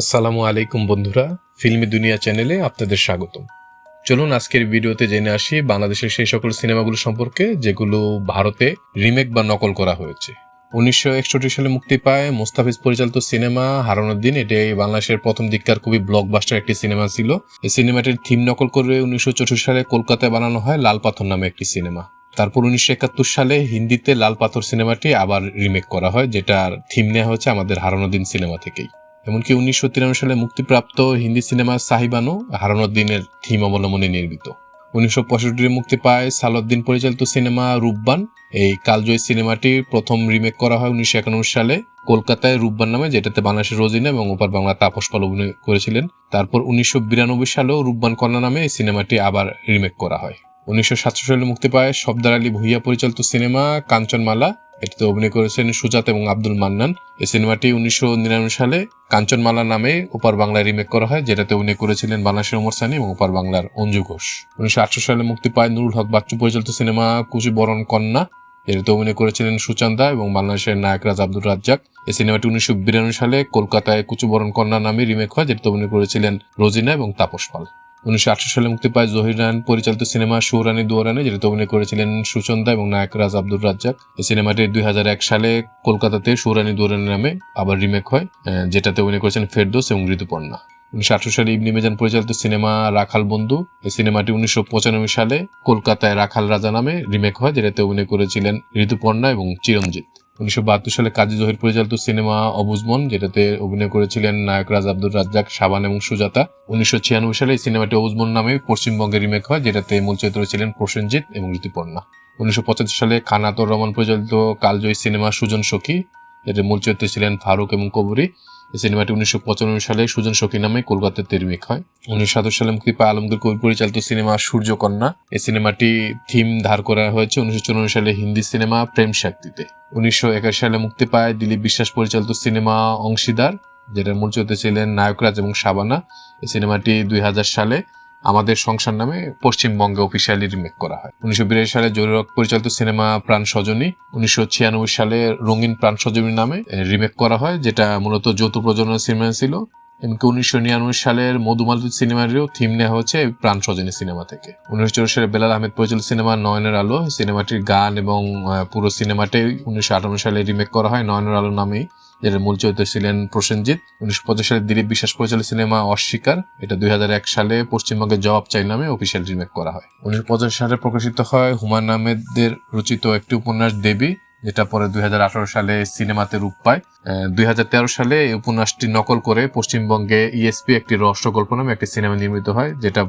আসসালামু আলাইকুম বন্ধুরা, ফিল্মি দুনিয়া চ্যানেলে আপনাদের স্বাগতম। চলুন আজকের ভিডিওতে জেনে আসি বাংলাদেশের সেই সকল সিনেমাগুলো সম্পর্কে, যেগুলো ভারতে রিমেক বা নকল করা হয়েছে। উনিশশো একষট্টি সালে মুক্তি পায় মুস্তাফিজ পরিচালিত সিনেমা হারানোর দিন। এটি বাংলাদেশের প্রথম দিককার খুবই ব্লকবাস্টার একটি সিনেমা ছিল। এই সিনেমাটির থিম নকল করে উনিশশো চৌষট্টি সালে কলকাতায় বানানো হয় লাল পাথর নামে একটি সিনেমা। তারপর উনিশশো একাত্তর সালে হিন্দিতে লাল পাথর সিনেমাটি আবার রিমেক করা হয়, যেটার থিম নেওয়া হয়েছে আমাদের হারানোর দিন সিনেমা থেকেই। এমনকি উনিশশো তিরানব্বই সালে মুক্তিপ্রাপ্ত হিন্দি সিনেমা সাহিবানো হারানোর দিনের থিম অবলম্বনে নির্মিত। উনিশশো পঁয়ষট্টিতে মুক্তি পায় সালাউদ্দিন পরিচালিত সিনেমা রূপবান। এই কালজয়ী সিনেমাটি প্রথম রিমেক করা হয় উনিশশো একানব্বই সালে কলকাতায় রূপবান নামে, যেটাতে বাংলাদেশের রোজিনা এবং ওপার বাংলা তাপস পাল অভিনয় করেছিলেন। তারপর উনিশশো বিরানব্বই সালেও রূপবান কন্যা নামে এই সিনেমাটি আবার রিমেক করা হয়। উনিশশো সাতষট্টি সালে মুক্তি পায় সবদার আলী ভুইয়া পরিচালিত সিনেমা কাঞ্চনমালা। এটিতে অভিনয় করেছেন সুজাত এবং আব্দুল মান্নান। এই সিনেমাটি উনিশশো নিরানব্বই সালে কাঞ্চনমালা নামে ওপার বাংলায় রিমেক করা হয়, যেটাতে অভিনয় করেছিলেন বাংলাদেশের ওমর সানি এবং ওপার বাংলার অঞ্জু ঘোষ। উনিশশো আটশো সালে মুক্তি পায় নুরুল হক বাচ্চু পরিচালিত সিনেমা কুচি বরণ কন্যা। এটিতে অভিনয় করেছিলেন সুচান্দা এবং বাংলাদেশের নায়ক রাজ আব্দুল রাজ্জাক। এই সিনেমাটি উনিশশো বিরানব্বই সালে কলকাতায় কুচুবরণ কন্যা নামে রিমেক হয়, যেটাতে অভিনয় করেছিলেন রোজিনা এবং তাপস পাল। উনিশশো আটশো সালে মুক্তি পায় জহির রায়ন পরিচালিত সিনেমা সুরানি দুয়ারানি, যেটাতে অভিনয় করেছিলেন সুচন্দা এবং নায়ক রাজ আব্দুল রাজ্জাক। এই সিনেমাটি দুই হাজার এক সালে কলকাতাতে সুরানি দুয়ারানি নামে আবার রিমেক হয় যেটাতে অভিনয় করেছেন ফেরদোস এবং ঋতুপর্ণা। উনিশশো আটশো সালে ইবনি মেজান পরিচালিত সিনেমা রাখাল বন্ধু। এই সিনেমাটি উনিশশো পঁচানব্বই সালে কলকাতায় রাখাল রাজা নামে রিমেক হয়, যেটাতে অভিনয় করেছিলেন ঋতুপর্ণা এবং চিরঞ্জিত। উনিশশো বাহাত্তর সালে কাজী জহির পরিচালিত সিনেমা অবুজমন, যেটাতে অভিনয় করেছিলেন নায়ক রাজ আব্দুল রাজ্জাক সাবান এবং সুজাতা। উনিশশো ছিয়ানব্বই সালে এই সিনেমাটি অবুজমন নামে পশ্চিমবঙ্গে রিমেক হয়, যেটাতে মূল চরিত্র ছিলেন প্রসেনজিৎ এবং ঋতুপর্ণা। উনিশশো পঁচাত্তর সালে খানাতর রহমান পরিচালিত কালজয়ী সিনেমা সুজন সখী, এতে মূল চরিত্রে ছিলেন ফারুক এবং কবরী। এই সিনেমাটি উনিশশো পঁচানব্বই সালে সুজন সখী নামে কলকাতাতে রিমেক হয়। উনিশশো সাতাশ সালে পায় আলমগীর কবির পরিচালিত সিনেমা সূর্যকন্যা। এই সিনেমাটি থিম ধার করা হয়েছে উনিশশো চুরানব্বই সালে হিন্দি সিনেমা প্রেম শক্তিতে। উনিশশো একাশি সালে মুক্তি পায় দিলীপ বিশ্বাস পরিচালিত সিনেমা অংশীদার, যেটার মূল চরিত্রে ছিলেন নায়করাজ এবং শাবানা। এই সিনেমাটি দুই হাজার সালে আমাদের সংসার নামে পশ্চিমবঙ্গে অফিসিয়ালি রিমেক করা হয়। উনিশশো বিরাশি সালে জরুরক পরিচালিত সিনেমা প্রাণ সজনী। উনিশশো ছিয়ানব্বই সালে রঙিন প্রাণ সজনী নামে রিমেক করা হয়, যেটা মূলত যৌথ প্রযোজনা সিনেমা ছিল। এমনকি উনিশশো নিরানব্বই সালের মধুমালতি সিনেমারও থিম নেওয়া হয়েছে প্রাণ সজনী সিনেমা থেকে। উনিশশো চল্লিশ সালে বেলাল আহমেদ পরিচালিত সিনেমা নয়নের আলো সিনেমাটির গান এবং পুরো সিনেমাটাই উনিশশো আটান্ন সালে রিমেক করা হয় নয়নের আলো নামেই, যেটার মূল চরিত্র ছিলেন প্রসেনজিৎ। উনিশশো পঞ্চাশ সালে দিলীপ বিশ্বাস পরিচালিত সিনেমা অস্বীকার, এটা দুই এক সালে পশ্চিমবঙ্গে জবাব চাই নামে অফিসিয়াল রিমেক করা হয়। উনিশশো পঞ্চাশ সালে প্রকাশিত হয় হুমায়ুন আহমেদের রচিত একটি উপন্যাস দেবী যেটা পরে দুই হাজার আঠারো সালে সিনেমাতে রূপ পায়। দুই হাজার তেরো সালে এই উপন্যাসটি নকল করে পশ্চিমবঙ্গে ইএসপি একটি রহস্য গল্প নামে একটি সিনেমা নির্মিত হয়, যেটা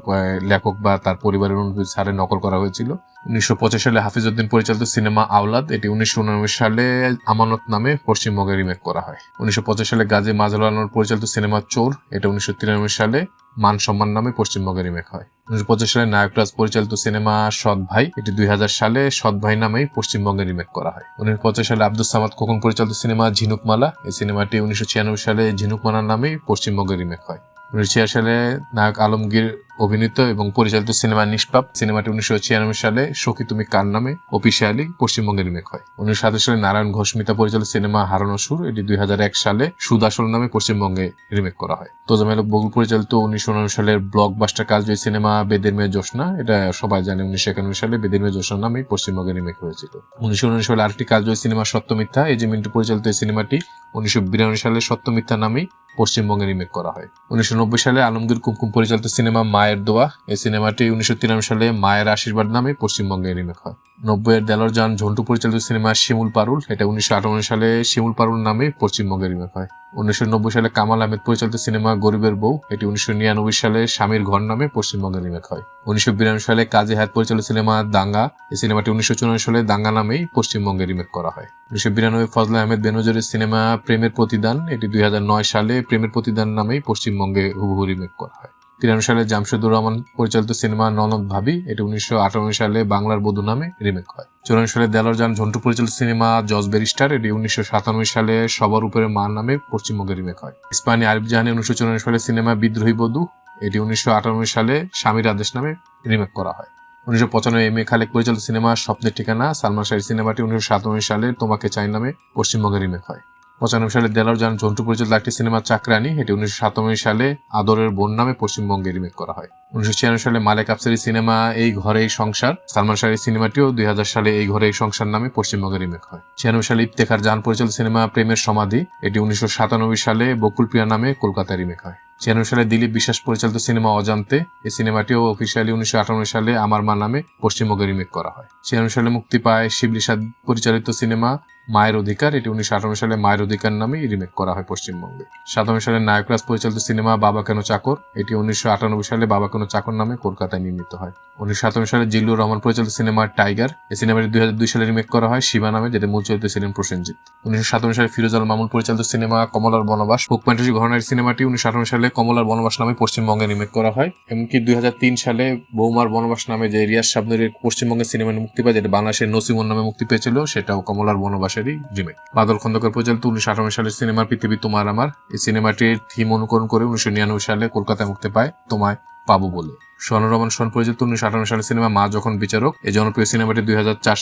লেখক বা তার পরিবারের অনুভূতি সারে নকল করা হয়েছিল। উনিশশো পঁচিশ সালে হাফিজউদ্দিন পরিচালিত সিনেমা আওলাদ, এটি উনিশশো সালে আমানত নামে পশ্চিমবঙ্গে রিমেক করা হয়। উনিশশো সালে গাজী মাজল পরিচালিত সিনেমা চোর, এটা উনিশশো তিরানব্বই সালে মান সম্মান নামে পশ্চিমবঙ্গে রিমেক হয়। উনিশশো সালে নায়করাজ পরিচালিত সিনেমা সৎ ভাই, এটি দুই হাজার সালে সৎ ভাই নামেই পশ্চিমবঙ্গে রিমেক করা হয়। উনিশশো সালে আব্দুল সামাদ খোকন পরিচালিত সিনেমা ঝিনুকমালা, এই সিনেমাটি উনিশশো ছিয়ানব্বই সালে ঝিনুকমালা নামেই পশ্চিমবঙ্গে রিমেক হয়। উনিশশো সালে নায়ক আলমগীর অভিনীত এবং পরিচালিত সিনেমা নিষ্পাপ, সিনেমাটি উনিশশো ছিয়ানব্বই সালে সখী তুমি কার নামে অফিসিয়ালি পশ্চিমবঙ্গে রিমেক হয়। উনিশশো সাতাশ সালে নারায়ণ ঘোষমিতা পরিচালিত সিনেমা হারানো সুর, এটি দুই হাজার এক সালে সুদাসল নামে পশ্চিমবঙ্গে রিমেক করা হয়। তোজামেল বগুল পরিচালিত উনিশশো উনআশি সালের ব্লকবাস্টার কালজয়ী সিনেমা বেদের মেয়ে জোসনা এটা সবাই জানে উনিশশো একানব্বই সালে বেদের মেয়ে জোসনা নামে পশ্চিমবঙ্গে রিমেক হয়েছিল। উনিশশো উনআশি সালে আরেকটি কালজয়ী সিনেমা সত্যমিথ্যা, এই যে মিন্টু পরিচালিত এই সিনেমাটি উনিশশো বিরানব্বই সালে সত্যমিথ্যা নামেই পশ্চিমবঙ্গে রিমেক করা হয়। উনিশশো নব্বই সালে আলমগীর কুমকুম পরিচালিত সিনেমা মায়ের দোয়া। এই সিনেমাটি উনিশশো তিরানব্বই সালে মায়ের আশীর্বাদ নামে পশ্চিমবঙ্গে রিমেক হয়। নব্বইয়ের দেলর যান ঝন্টু পরিচালিত সিনেমা শিমুল পারুল, এটা উনিশশো আটান্ন সালে শিমুল পারুল নামে পশ্চিমবঙ্গে রিমেক হয়। উনিশশো নব্বই সালে কামাল আহমেদ পরিচালিত সিনেমা গরিবের বউ, এটি উনিশশো নিরানব্বই সালে স্বামীর ঘর নামে পশ্চিমবঙ্গে রিমেক হয়। উনিশশো বিরানব্বই সালে কাজী হায়াত পরিচালিত সিনেমা দাঙ্গা এই সিনেমাটি উনিশশো চুরানব্বই সালে দাঙ্গা নামেই পশ্চিমবঙ্গে রিমেক করা হয়। উনিশশো বিরানব্বই ফজলা আহমেদ বেনজরের সিনেমা প্রেমের প্রতিদান, এটি দুই হাজার নয় সালে প্রেমের প্রতিদান নামেই পশ্চিমবঙ্গে হুবহু রিমেক করা হয়। তিরানব্বই সালে জামশেদুর রহমান পরিচালিত সিনেমা ননদ ভাবি, এটি উনিশশো আটানব্বই সালে বাংলার বধূ নামে রিমেক হয়। চুরানব্বই সালে দেলর যান ঝন্টু পরিচালিত সিনেমা জজ ব্যারিস্টার, এটি উনিশশো সাতানব্বই সালে সবার উপরে মা নামে পশ্চিমবঙ্গে রিমেক হয়। ইস্পানি আরিফ জাহানি উনিশশো চুরানব্বই সালে সিনেমা বিদ্রোহী বধূ, এটি উনিশশো আটানব্বই সালে স্বামীর আদেশ নামে রিমেক করা হয়। উনিশশো পঁচানব্বই এম এ খালেক পরিচালিত সিনেমা স্বপ্নের ঠিকানা, সালমান শাহের সিনেমাটি উনিশশো সাতানব্বই সালে তোমাকে চাই নামে পশ্চিমবঙ্গে রিমেক হয়। পঁচানব্বই সালে দেলার জান ঝন্টু পরিচালিত একটি সিনেমা চাকরানি এটি উনিশশো সাতানব্বই সালে আদরের বোন নামে পশ্চিমবঙ্গে রিমেক করা হয়। উনিশশো ছিয়ানব্বই সালে মালেক আফসারি সিনেমা এই ঘরে এই সংসার, সালমান শাহের সিনেমাটিও দুই হাজার সালে এই ঘরে এই সংসার নামে পশ্চিমবঙ্গে রিমেক হয়। ছিয়ানব্বই সালে ইফতেখার জান পরিচালিত সিনেমা প্রেমের সমাধি, এটি উনিশশো সাতানব্বই সালে বকুল প্রিয়া নামে কলকাতায় রিমেক হয়। ছিয়ানব্বই সালে দিলীপ বিশ্বাস পরিচালিত সিনেমা অজান্তে, এই সিনেমাটিও অফিসিয়ালি উনিশশো আটানব্বই সালে আমার মা নামে পশ্চিমবঙ্গে রিমেক করা হয়। ছিয়ানব্বই সালে মুক্তি পায় শিবলি সাদ পরিচালিত সিনেমা মায়ের অধিকার, এটি উনিশশো আটানব্বই সালে মায়ের অধিকার নামে রিমেক করা হয় পশ্চিমবঙ্গে। সাতানব্বই সালে নায়করাজ পরিচালিত সিনেমা বাবা কেন চাকর, এটি উনিশশো আটানব্বই সালে বাবা কেন চাকর নামে কলকাতায় নির্মিত হয়। উনিশশো সাতানব্বই সালে জিল্লুর রহমান পরিচালিত সিনেমা টাইগার এই সিনেমাটি দুই হাজার দুই সালে রিমেক করা হয় শিবা নামে, যেটা মূল চরিত্রে ছিলেন প্রসেনজিৎ। উনিশশো সাতানব্বই সালে ফিরোজ আল মামুন পরিচালিত সিনেমা কমলার বনবাস, বুক ফ্যান্টাসি ঘটনার সিনেমাটি উনিশশো আটানব্বই সালে কমলার বনবাস নামে পশ্চিমবঙ্গে রিমেক করা হয়, এমনকি দুই হাজার তিন সালে বৌমার বনবাস নামে যে রিয়াজ শাবনুরের পশ্চিমবঙ্গের সিনেমাটি মুক্তি পায়, যেটা বাংলাদেশের নসিমন নামে মুক্তি পেয়েছিল, সেটাও কমলার বনবাসেরই রিমেক বাদল খন্দকার পরিচালিত উনিশশো আটানব্বই সালের সিনেমা পৃথিবী তোমার আমার। এই সিনেমাটির থিম অনুকরণ করে উনিশশো নিরানব্বই সালে কলকাতায় মুক্তি পায় তোমায় পাবো বলে। স্বর্ণরমন সোন পরিচালিত উনিশশো আটানব্বই সালের সিনেমা মা যখন বিচারক, এই জনপ্রিয় সিনেমাটি দুই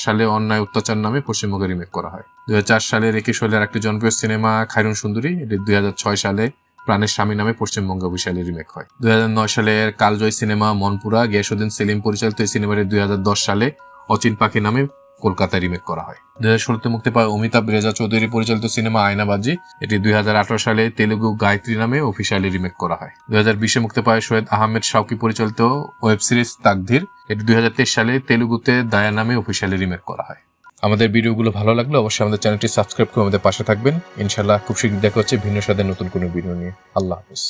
সালে অন্যায় অত্যাচার নামে পশ্চিমবঙ্গে রিমেক করা হয়। দু হাজার চার সালের একই শৈলের একটি জনপ্রিয় সিনেমা খাইরুন সুন্দরী, এটি দুই হাজার ছয় সালে প্রাণের স্বামী নামে পশ্চিমবঙ্গে অফিসিয়ালি রিমেক হয়। দুই হাজার নয় সালের কালজয় সিনেমা মনপুরা গিয়াসুদ্দিন সেলিম পরিচালিত এই সিনেমাটি দুই হাজার দশ সালে অচিন পাখি নামে কলকাতায় রিমেক করা হয়। দুই হাজার ষোলোতে মুক্তি পায় অমিতাভ রেজা চৌধুরী পরিচালিত সিনেমা আয়নাবাজি, এটি দুই হাজার আঠারো সালে তেলুগু গায়ত্রী নামে অফিসিয়ালি রিমেক করা হয়। দুই হাজার বিশে মুক্তি পায় সৈয়দ আহমেদ শাওকি পরিচালিত ওয়েব সিরিজ তাকধীর এটি দুই হাজার তেইশ সালে তেলুগুতে দায়া নামে অফিসিয়ালি রিমেক করা হয়। আমাদের ভিডিওগুলো ভালো লাগলে অবশ্যই আমাদের চ্যানেলটি সাবস্ক্রাইব করে আমাদের পাশে থাকবেন। ইনশাল্লাহ খুব শীঘ্রই দেখা হচ্ছে ভিন্ন স্বাদের নতুন কোনো ভিডিও নিয়ে। আল্লাহ হাফিজ।